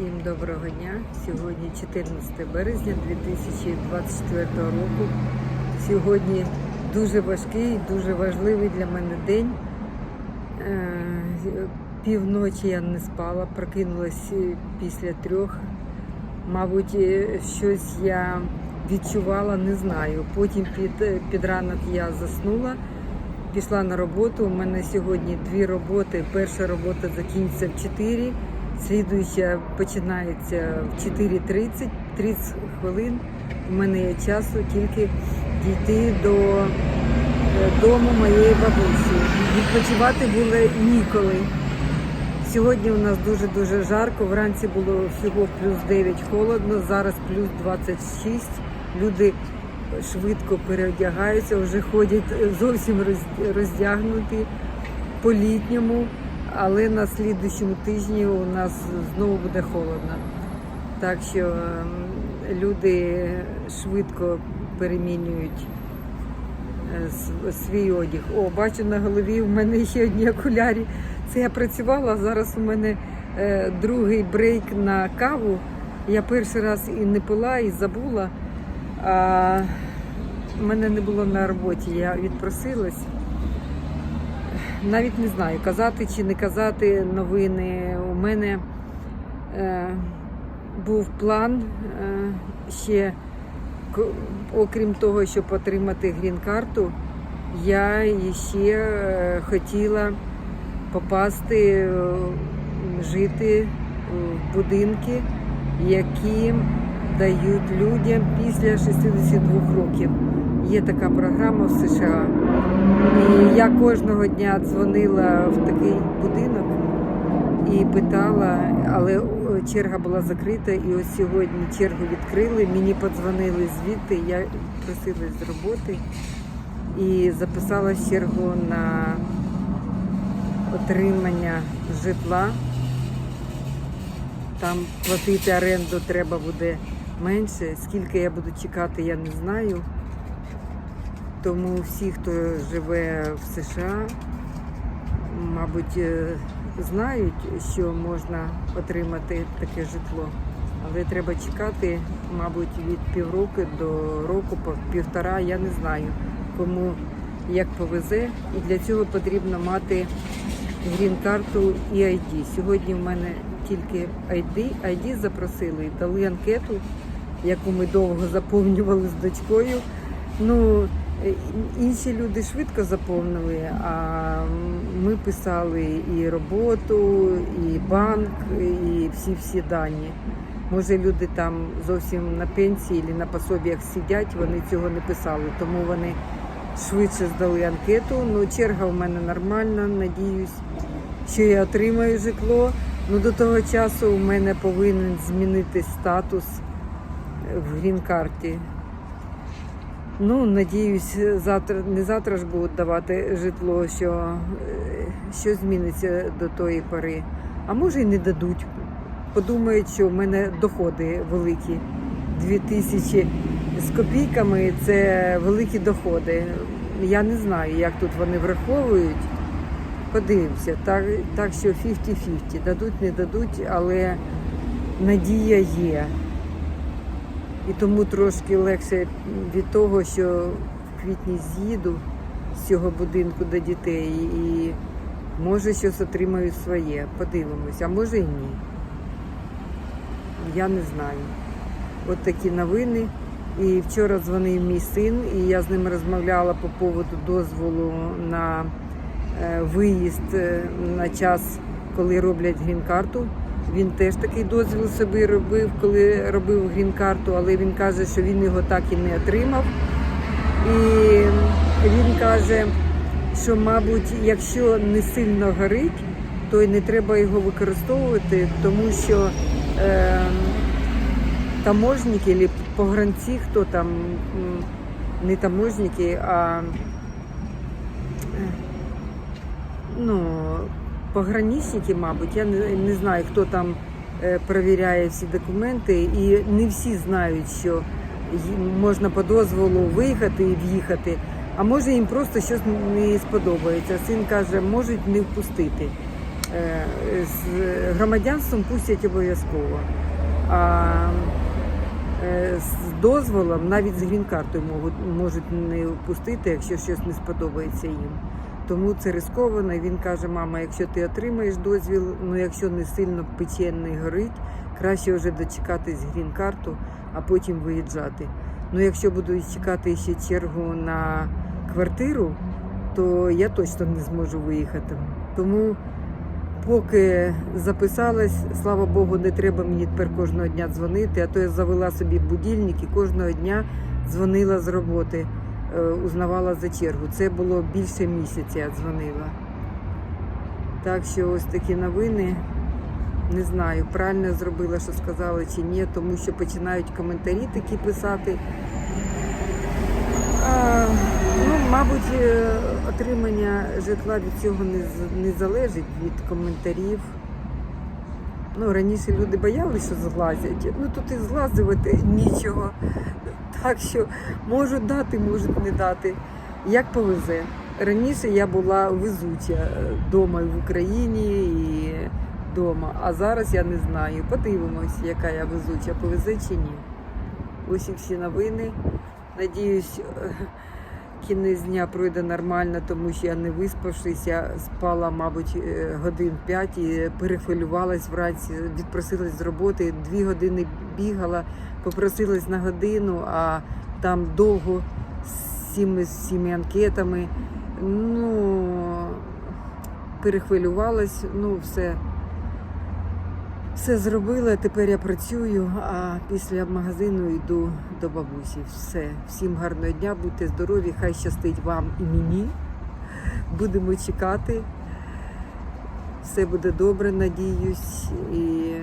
Всім доброго дня. Сьогодні 14 березня 2024 року. Сьогодні дуже важкий, дуже важливий для мене день. Е, Півночі я не спала, прокинулась е, після трьох. Мабуть, е, щось я відчувала, не знаю. Потім під, під ранок я заснула, пішла на роботу. У мене сьогодні дві роботи. Перша робота закінчиться в 4, слідуюча починається в 4.30, 30 хвилин. У мене є часу тільки дійти до е, дому моєї бабусі. Відпочивати було ніколи. Сьогодні у нас дуже-дуже жарко. Вранці було всього плюс 9 холодно, зараз плюс 26. Люди швидко переодягаються, вже ходять зовсім роздягнуті по-літньому, але на слідуючому тижні у нас знову буде холодно. Так що ем, люди швидко перемінюють е, свій одяг. О, бачу на голові, у мене ще одні окулярі. Це я працювала, зараз у мене е, другий брейк на каву. Я перший раз і не пила, і забула. А мене не було на роботі, я відпросилась. Навіть не знаю, казати чи не казати новини. У мене е, був план е, ще, окрім того, щоб отримати грін-карту, я ще е, хотіла попасти, е, жити в будинки, які дають людям після 62 років. Є така програма в США. І я кожного дня дзвонила в такий будинок і питала, але черга була закрита, і ось сьогодні чергу відкрили. Мені подзвонили звідти, я просилась з роботи і записала чергу на отримання житла. Там платити оренду треба буде менше. Скільки я буду чекати, я не знаю. Тому всі, хто живе в США, мабуть, е, знають, що можна отримати таке житло. Але треба чекати, мабуть, від півроку до року, півтора, я не знаю, кому як повезе. І для цього потрібно мати грін-карту і ID. Сьогодні в мене тільки ID, ID запросили, дали анкету, яку ми довго заповнювали з дочкою. Ну, інші люди швидко заповнили, а ми писали і роботу, і банк, і всі-всі дані. Може, люди там зовсім на пенсії чи на пособіях сидять, вони цього не писали, тому вони швидше здали анкету. Ну, черга в мене нормальна, надіюсь, що я отримаю житло. Ну, до того часу у мене повинен змінити статус в грін-карті. Ну, надіюсь, завтра не завтра ж будуть давати житло, що, е, що зміниться до тої пори. А може і не дадуть. Подумають, що в мене доходи великі. Дві тисячі з копійками це великі доходи. Я не знаю, як тут вони враховують. Подивимося. Так, так що 50-50. Дадуть, не дадуть, але надія є. І тому трошки легше від того, що в квітні з'їду з цього будинку до дітей і може щось отримаю своє. Подивимось, а може і ні. Я не знаю. От такі новини. І вчора дзвонив мій син, і я з ним розмовляла по поводу дозволу на е, виїзд е, на час, коли роблять грін-карту. Він теж такий дозвіл собі робив, коли робив грін-карту, але він каже, що він його так і не отримав. І він каже, що, мабуть, якщо не сильно горить, то й не треба його використовувати, тому що е, таможники, погранці, хто там, не таможники, а е, ну, пограничники, мабуть, я не, не знаю, хто там е, перевіряє всі документи, і не всі знають, що можна по дозволу виїхати і в'їхати. А може їм просто щось не сподобається. Син каже, можуть не впустити. Е, З громадянством пустять обов'язково. А е, з дозволом, навіть з грін-картою можуть, можуть не впустити, якщо щось не сподобається їм. Тому це рисковано. Він каже: мама, якщо ти отримаєш дозвіл, ну якщо не сильно пече горить, краще вже дочекатись грін-карту, а потім виїжджати. Ну, якщо буду чекати ще чергу на квартиру, то я точно не зможу виїхати. Тому поки записалась, слава Богу, не треба мені тепер кожного дня дзвонити, а то я завела собі будильник і кожного дня дзвонила з роботи, узнавала за чергу. Це було більше місяця, я дзвонила. Так що ось такі новини. Не знаю, правильно зробила, що сказала чи ні, тому що починають коментарі такі писати. А, ну, мабуть, е, отримання житла від цього не, не залежить від коментарів. Ну, раніше люди боялися, що зглазять. Ну тут і зглазувати нічого. Так що можуть дати, можуть не дати. Як повезе. Раніше я була везуча вдома в Україні і вдома, а зараз я не знаю. Подивимось, яка я везуча, повезе чи ні. Ось і всі новини. Надіюсь, е, кінець дня пройде нормально, тому що я не виспавшись, я спала, мабуть, е, годин 5 і перехвилювалась вранці, відпросилась з роботи, дві години бігала, попросилась на годину, а там довго з цими, цими анкетами. Ну, перехвилювалась, ну, все. Все зробила, тепер я працюю, а після магазину йду до бабусі. Все. Всім гарного дня, будьте здорові, хай щастить вам і мені. Будемо чекати. Все буде добре, надіюсь. І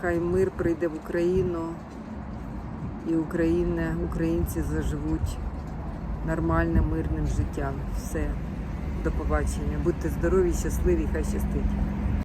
хай мир прийде в Україну. І Україна, українці заживуть нормальним, мирним життям. Все. До побачення. Будьте здорові, щасливі, хай щастить.